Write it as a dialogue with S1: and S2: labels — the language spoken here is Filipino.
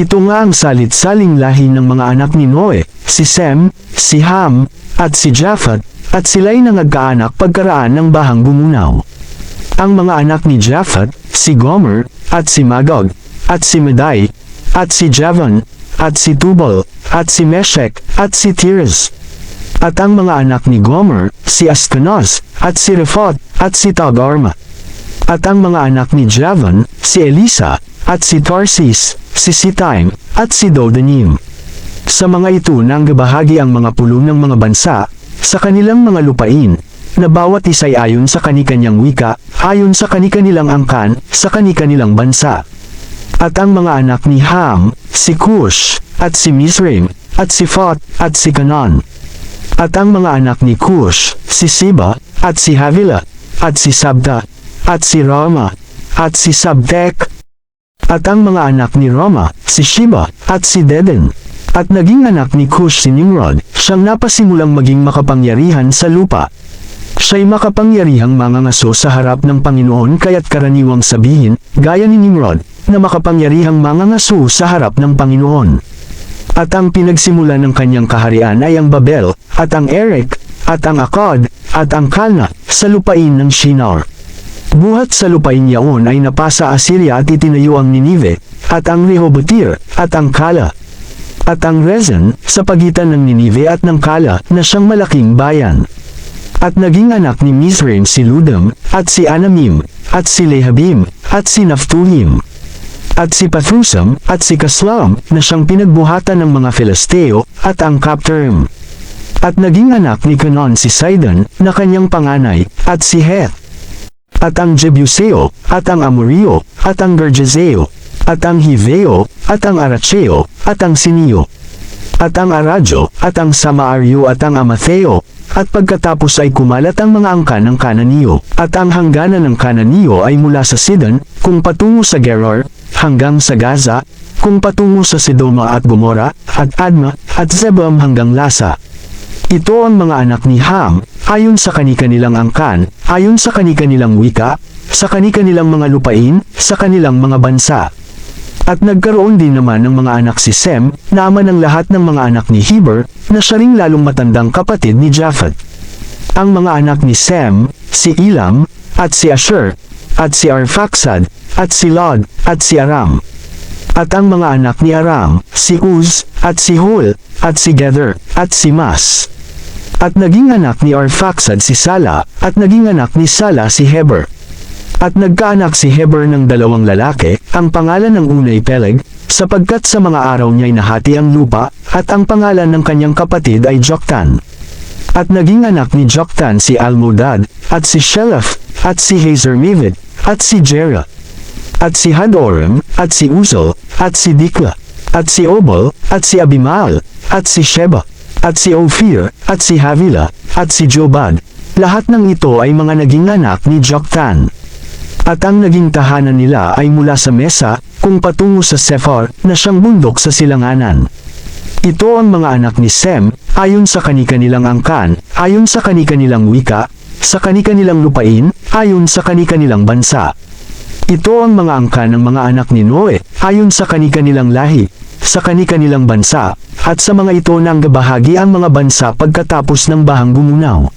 S1: Ito nga ang salit-saling lahi ng mga anak ni Noe, si Sem, si Ham, at si Japhet, at sila'y nangagkaanak pagkaraan ng bahang bumunaw. Ang mga anak ni Japhet, si Gomer, at si Magog, at si Medai, at si Javan, at si Tubal, at si Meshek, at si Tiras. At ang mga anak ni Gomer, si Askenaz, at si Rephot, at si Tagarma. At ang mga anak ni Javan, si Elisa, at si Tarsis, si Sitaim, at si Dodanim. Sa mga ito nanggabahagi ang mga pulong ng mga bansa, sa kanilang mga lupain, na bawat isa'y ayon sa kanikanyang wika, ayon sa kanikanilang angkan, sa kanikanilang bansa. At ang mga anak ni Ham, si Cush, at si Misraim, at si Phot, at si Canaan. At ang mga anak ni Cush, si Siba, at si Havila, at si Sabda, at si Rama, at si Sabtek. At ang mga anak ni Rama, si Shiba, at si Deden. At naging anak ni Cush si Nimrod, siyang napasimulang maging makapangyarihan sa lupa. Siya'y makapangyarihang mangangaso sa harap ng Panginoon kaya't karaniwang sabihin, gaya ni Nimrod, na makapangyarihang mangangaso sa harap ng Panginoon. At ang pinagsimula ng kanyang kaharian ay ang Babel, at ang Erek, at ang Akkad, at ang Kalna, sa lupain ng Shinar. Buhat sa lupain yaon ay napasa Assyria at itinayo ang Ninive, at ang Rehobotir, at ang Kala. At ang Rezin, sa pagitan ng Ninive at ng Kala, na siyang malaking bayan. At naging anak ni Mizraim si Ludam, at si Anamim, at si Lehabim, at si Naphtuhim. At si Pathusam, at si Kaslam, na siyang pinagbuhatan ng mga Filisteo, at ang Capterm. At naging anak ni Canon si Sidon, na kanyang panganay, at si Heth. At ang Jebuseo, at ang Amorio, at ang Gergeseo, at ang Hiveo, at ang Aracheo, at ang Sinio. At ang Aradyo, at ang Samaario at ang Amatheo, at pagkatapos ay kumalat ang mga angkan ng Kananiyo, at ang hangganan ng Kananiyo ay mula sa Sidon, kung patungo sa Geror, hanggang sa Gaza, kung patungo sa Sidoma at Gomora, at Adma, at Zebam hanggang Lasa. Ito ang mga anak ni Ham, ayon sa kani-kanilang angkan, ayon sa kani-kanilang wika, sa kani-kanilang mga lupain, sa kanilang mga bansa. At nagkaroon din naman ng mga anak si Sem, na ama ng lahat ng mga anak ni Heber, na siya ring lalong matandang kapatid ni Japhet. Ang mga anak ni Sem, si Elam, at si Asher, at si Arphaxad, at si Lod, at si Aram. At ang mga anak ni Aram, si Uz, at si Hul, at si Gether, at si Mas. At naging anak ni Arphaxad si Sala, at naging anak ni Sala si Heber. At nagkaanak si Heber ng dalawang lalaki, ang pangalan ng unay Peleg, sapagkat sa mga araw niya'y nahati ang lupa, at ang pangalan ng kanyang kapatid ay Joktan. At naging anak ni Joktan si Almodad, at si Shelef, at si Hazer Mivid, at si Jera, at si Hadoram, at si Uzal, at si Dikla, at si Obal, at si Abimael, at si Sheba, at si Ophir, at si Havila, at si Jobad. Lahat ng ito ay mga naging anak ni Joktan. At ang naging tahanan nila ay mula sa Mesa, kung patungo sa Sephar, na siyang bundok sa silanganan. Ito ang mga anak ni Sem, ayon sa kani-kanilang angkan, ayon sa kani-kanilang wika, sa kani-kanilang lupain, ayon sa kani-kanilang bansa. Ito ang mga angkan ng mga anak ni Noe, ayon sa kani-kanilang lahi, sa kani-kanilang bansa, at sa mga ito nang bahagi ang mga bansa pagkatapos ng bahang gumunaw.